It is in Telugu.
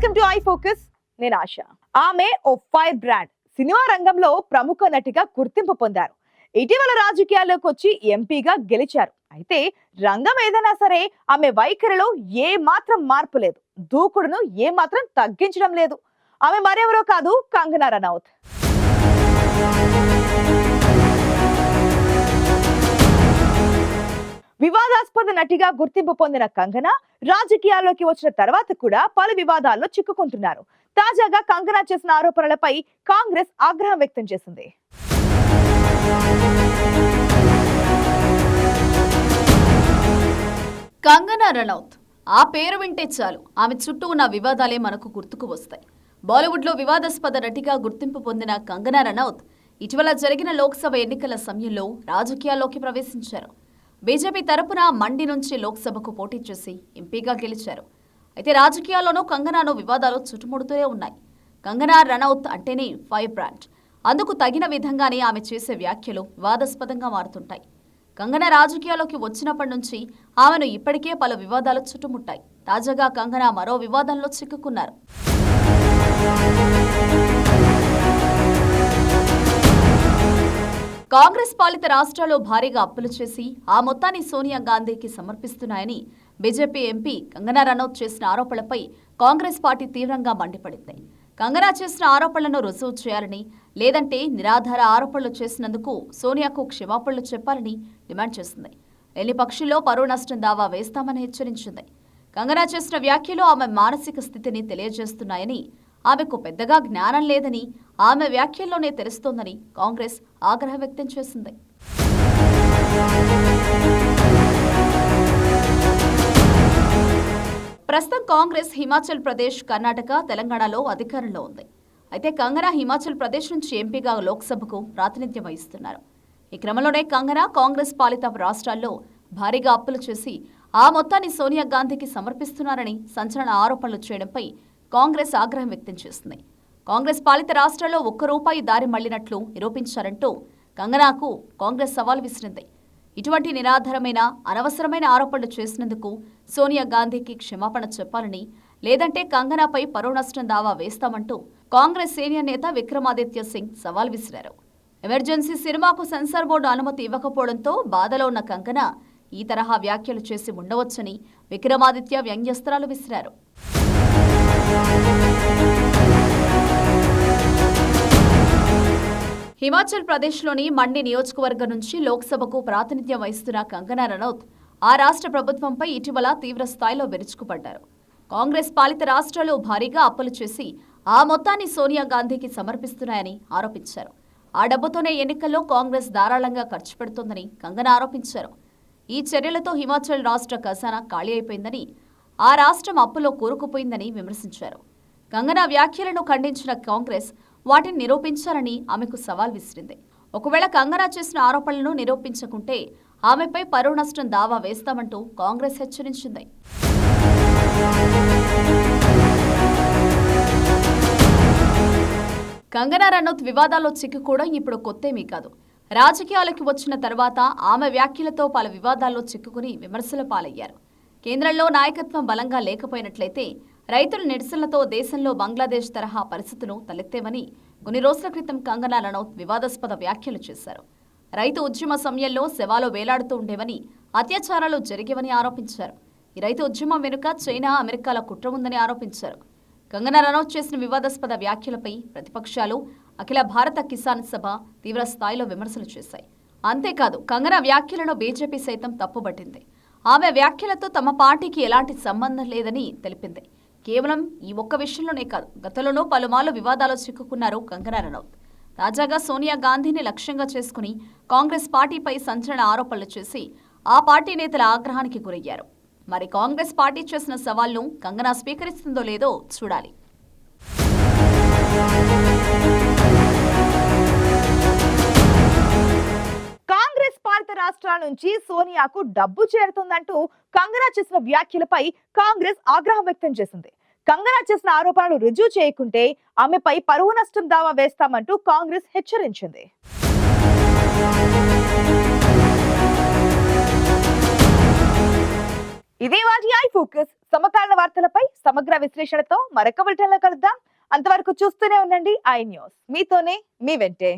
ఫోకస్. నేను ఆశ. ఆమె ఓ ఫైర్ బ్రాండ్. సినిమా రంగంలో ప్రముఖ నటిగా గుర్తింపు పొందారు. ఇటీవల రాజకీయాల్లోకి వచ్చి ఎంపీగా గెలిచారు. అయితే రంగం ఏదైనా సరే ఆమె వైఖరిలో ఏ మాత్రం మార్పు లేదు. దూకుడును ఏ మాత్రం తగ్గించడం లేదు. ఆమె మరెవరో కాదు కంగనా రనౌత్. నటిగా గుర్తింపు పొందిన కంగనా రాజకీయాల్లోకి వచ్చిన తర్వాత కూడా పలు వివాదాల్లో చిక్కుకుంటున్నారు. తాజాగా కంగనా చేసిన ఆరోపణలపై కాంగ్రెస్ ఆగ్రహం వ్యక్తం చేసింది. కంగనా రనౌత్ ఆ పేరు వింటే చాలు. ఆమె చుట్టూ ఉన్న వివాదాలే మనకు గుర్తుకు వస్తాయి. బాలీవుడ్లో వివాదాస్పద నటిగా గుర్తింపు పొందిన కంగనా రనౌత్ ఇటీవల జరిగిన లోక్సభ ఎన్నికల సమయంలో రాజకీయాల్లోకి ప్రవేశించారు. బీజేపీ తరపున మండి నుంచి లోక్సభకు పోటీ చేసి ఎంపీగా గెలిచారు. అయితే రాజకీయాల్లోనూ కంగనాను వివాదాలు చుట్టుముడుతూనే ఉన్నాయి. కంగనా రనౌత్ అంటేనే ఫైర్ బ్రాండ్. అందుకు తగిన విధంగానే ఆమె చేసే వ్యాఖ్యలు వివాదాస్పదంగా మారుతుంటాయి. కంగన రాజకీయాల్లోకి వచ్చినప్పటి నుంచి ఆమెను ఇప్పటికే పలు వివాదాలు చుట్టుముట్టాయి. తాజాగా కంగన మరో వివాదంలో చిక్కుకున్నారు. కాంగ్రెస్ పాలిత రాష్ట్రాల్లో భారీగా అప్పులు చేసి ఆ మొత్తాన్ని సోనియా గాంధీకి సమర్పిస్తున్నాయని బీజేపీ ఎంపీ కంగనా రనౌత్ చేసిన ఆరోపణలపై కాంగ్రెస్ పార్టీ తీవ్రంగా మండిపడింది. కంగనా చేసిన ఆరోపణలను రుజువు చేయాలని లేదంటే నిరాధార ఆరోపణలు చేసినందుకు సోనియాకు క్షమాపణలు చెప్పాలని డిమాండ్ చేసింది. ఎన్ని పక్షుల్లో పరువు నష్టం దావా వేస్తామని హెచ్చరించింది. కంగనా చేసిన వ్యాఖ్యలు ఆమె మానసిక స్థితిని తెలియజేస్తున్నాయని ఆమెకు పెద్దగా జ్ఞానం లేదని ఆమె వ్యాఖ్యల్లోనే తెలుస్తోందని కాంగ్రెస్ ఆగ్రహం వ్యక్తం చేసింది. ప్రస్తుతం కాంగ్రెస్ హిమాచల్ ప్రదేశ్ కర్ణాటక తెలంగాణలో అధికారంలో ఉంది. అయితే కంగనా హిమాచల్ ప్రదేశ్ నుంచి ఎంపీగా లోక్సభకు ప్రాతినిధ్యం వహిస్తున్నారు. ఈ క్రమంలోనే కంగనా కాంగ్రెస్ పాలిత రాష్ట్రాల్లో భారీగా అప్పులు చేసి ఆ మొత్తాన్ని సోనియా గాంధీకి సమర్పిస్తున్నారని సంచలన ఆరోపణలు చేయడంపై కాంగ్రెస్ ఆగ్రహం వ్యక్తం చేసింది. కాంగ్రెస్ పాలిత రాష్ట్రాల్లో ఒక్క రూపాయి దారి మళ్ళినట్లు నిరూపించారంటూ కంగనాకు కాంగ్రెస్ సవాల్ విసిరింది. ఇటువంటి నిరాధారమైన అనవసరమైన ఆరోపణలు చేసినందుకు సోనియా గాంధీకి క్షమాపణ చెప్పాలని లేదంటే కంగనాపై పరువు నష్టం దావా వేస్తామంటూ కాంగ్రెస్ సీనియర్ నేత విక్రమాదిత్య సింగ్ సవాల్ విసిరారు. ఎమర్జెన్సీ సినిమాకు సెన్సార్ బోర్డు అనుమతి ఇవ్వకపోవడంతో బాధలో ఉన్న కంగన ఈ తరహా వ్యాఖ్యలు చేసి ఉండవచ్చని విక్రమాదిత్య వ్యంగ్యస్త్రాలు విసిరారు. హిమాచల్ ప్రదేశ్లోని మండి నియోజకవర్గం నుంచి లోక్సభకు ప్రాతినిధ్యం వహిస్తున్న కంగనా రనౌత్ ఆ రాష్ట్ర ప్రభుత్వంపై ఇటీవల తీవ్ర స్థాయిలో విరుచుకుపడ్డారు. కాంగ్రెస్ పాలిత రాష్ట్రాలు భారీగా అప్పులు చేసి ఆ మొత్తాన్ని సోనియా గాంధీకి సమర్పిస్తున్నాయని ఆరోపించారు. ఆ డబ్బుతోనే ఎన్నికల్లో కాంగ్రెస్ ధారాళంగా ఖర్చు పెడుతోందని కంగనా ఆరోపించారు. ఈ చర్యలతో హిమాచల్ రాష్ట్ర ఖజానా ఖాళీ అయిపోయిందని ఆ రాష్ట్రం అప్పులో కూరుకుపోయిందని విమర్శించారు. కంగనా వ్యాఖ్యలను ఖండించిన కాంగ్రెస్ వాటిని నిరూపించాలని ఆమెకు సవాల్ విసిరింది. ఒకవేళ కంగనా చేసిన ఆరోపణలను నిరూపించకుంటే ఆమెపై పరువు నష్టం దావా వేస్తామంటూ కాంగ్రెస్ హెచ్చరించింది. కంగనా రనౌత్ వివాదాల్లో చిక్కుకోవడం ఇప్పుడు కొత్తేమీ కాదు. రాజకీయాలకు వచ్చిన తర్వాత ఆమె వ్యాఖ్యలతో పలు వివాదాల్లో చిక్కుకుని విమర్శల పాలయ్యారు. కేంద్రంలో నాయకత్వం బలంగా లేకపోయినట్లయితే రైతుల నిరసనలతో దేశంలో బంగ్లాదేశ్ తరహా పరిస్థితులు తలెత్తేవని కొన్ని రోజుల క్రితం కంగనా రనౌత్ వివాదాస్పద వ్యాఖ్యలు చేశారు. రైతు ఉద్యమ సమయంలో శవాలు వేలాడుతూ ఉండేవని అత్యాచారాలు జరిగేవని ఆరోపించారు. ఈ రైతు ఉద్యమం వెనుక చైనా అమెరికాల కుట్ర ఉందని ఆరోపించారు. కంగనా రనౌత్ చేసిన వివాదాస్పద వ్యాఖ్యలపై ప్రతిపక్షాలు అఖిల భారత కిసాన్ సభ తీవ్ర స్థాయిలో విమర్శలు చేశాయి. అంతేకాదు కంగనా వ్యాఖ్యలను బీజేపీ సైతం తప్పుబట్టింది. ఆమె వ్యాఖ్యలతో తమ పార్టీకి ఎలాంటి సంబంధం లేదని తెలిపింది. కేవలం ఈ ఒక్క విషయంలోనే కాదు గతంలోనూ పలుమార్లు వివాదాలు చిక్కుకున్నారు కంగనా రనౌత్. తాజాగా సోనియా గాంధీని లక్ష్యంగా చేసుకుని కాంగ్రెస్ పార్టీపై సంచలన ఆరోపణలు చేసి ఆ పార్టీ నేతల ఆగ్రహానికి గురయ్యారు. మరి కాంగ్రెస్ పార్టీ చేసిన సవాల్ను కంగనా స్వీకరిస్తుందో లేదో చూడాలి. సంవత్సరాల నుంచి సోనియాకు డబ్బు చేరుతుందంటూ కంగనా చేసిన వ్యాఖ్యలపై కాంగ్రెస్ ఆగ్రహం వ్యక్తం చేసింది. కంగనా చేసిన ఆరోపణలు రుజువు చేయకుంటే ఆమెపై పరువు నష్టం దావా వేస్తామంటూ కాంగ్రెస్ హెచ్చరించింది. ఇదే వాటి ఐ ఫోకస్. సమకాలీన వార్తలపై సమగ్ర విశ్లేషణతో మరొక బులెటిన్లో కలుద్దాం. అంతవరకు చూస్తూనే ఉండండి ఐ న్యూస్. మీతోనే మీ వెంటే.